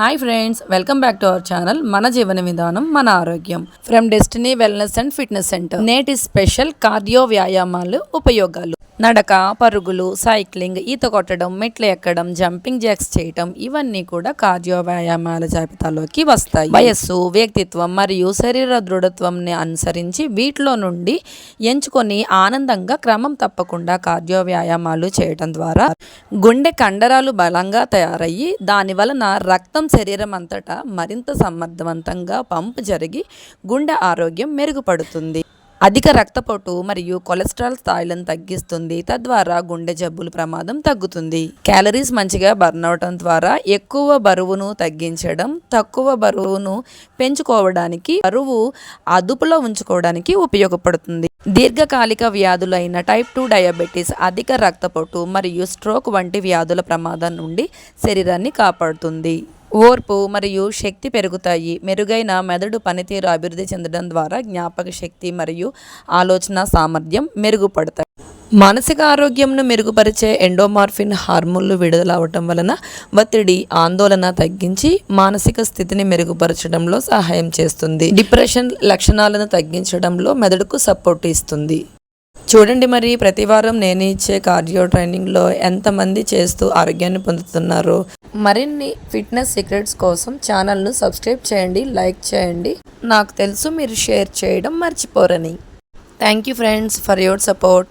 Hi friends welcome back to our channel మన జీవన విధానం మన ఆరోగ్యం from Destiny wellness and fitness centre నేటి స్పెషల్ కార్డియో వ్యాయామాలు ఉపయోగాలు నడక పరుగులు సైక్లింగ్ ఈత కొట్టడం మెట్లు ఎక్కడం జంపింగ్ జాక్స్ చేయటం ఇవన్నీ కూడా కార్డియో వ్యాయామాల జాబితాలోకి వస్తాయి. వయస్సు వ్యక్తిత్వం మరియు శరీర దృఢత్వంని అనుసరించి వీటిలో నుండి ఎంచుకొని ఆనందంగా క్రమం తప్పకుండా కార్డియో వ్యాయామాలు చేయటం ద్వారా గుండె కండరాలు బలంగా తయారయ్యి దాని వలన రక్తం శరీరం అంతటా మరింత సమర్థవంతంగా పంపు జరిగి గుండె ఆరోగ్యం మెరుగుపడుతుంది. అధిక రక్తపోటు మరియు కొలెస్ట్రాల్ స్థాయిలను తగ్గిస్తుంది. తద్వారా గుండె జబ్బుల ప్రమాదం తగ్గుతుంది. క్యాలరీస్ మంచిగా బర్న్ అవటం ద్వారా ఎక్కువ బరువును తగ్గించడం తక్కువ బరువును పెంచుకోవడానికి బరువు అదుపులో ఉంచుకోవడానికి ఉపయోగపడుతుంది. దీర్ఘకాలిక వ్యాధులైన టైప్ టూ డయాబెటీస్ అధిక రక్తపోటు మరియు స్ట్రోక్ వంటి వ్యాధుల ప్రమాదం నుండి శరీరాన్ని కాపాడుతుంది. ఓర్పు మరియు శక్తి పెరుగుతాయి. మెరుగైన మెదడు పనితీరు అభివృద్ధి చెందడం ద్వారా జ్ఞాపక శక్తి మరియు ఆలోచన సామర్థ్యం మెరుగుపడతాయి. మానసిక ఆరోగ్యంను మెరుగుపరిచే ఎండోమార్ఫిన్ హార్మోన్లు విడుదల అవటం వలన ఒత్తిడి ఆందోళన తగ్గించి మానసిక స్థితిని మెరుగుపరచడంలో సహాయం చేస్తుంది. డిప్రెషన్ లక్షణాలను తగ్గించడంలో మెదడుకు సపోర్ట్ ఇస్తుంది. చూడండి మరి ప్రతి వారం నేను ఇచ్చే కార్డియో ట్రైనింగ్లో ఎంతమంది చేస్తూ ఆరోగ్యాన్ని పొందుతున్నారు. మరిన్ని ఫిట్నెస్ సీక్రెట్స్ కోసం ఛానల్ను సబ్స్క్రైబ్ చేయండి లైక్ చేయండి. నాకు తెలుసు మీరు షేర్ చేయడం మర్చిపోరని. Thank you friends for your support.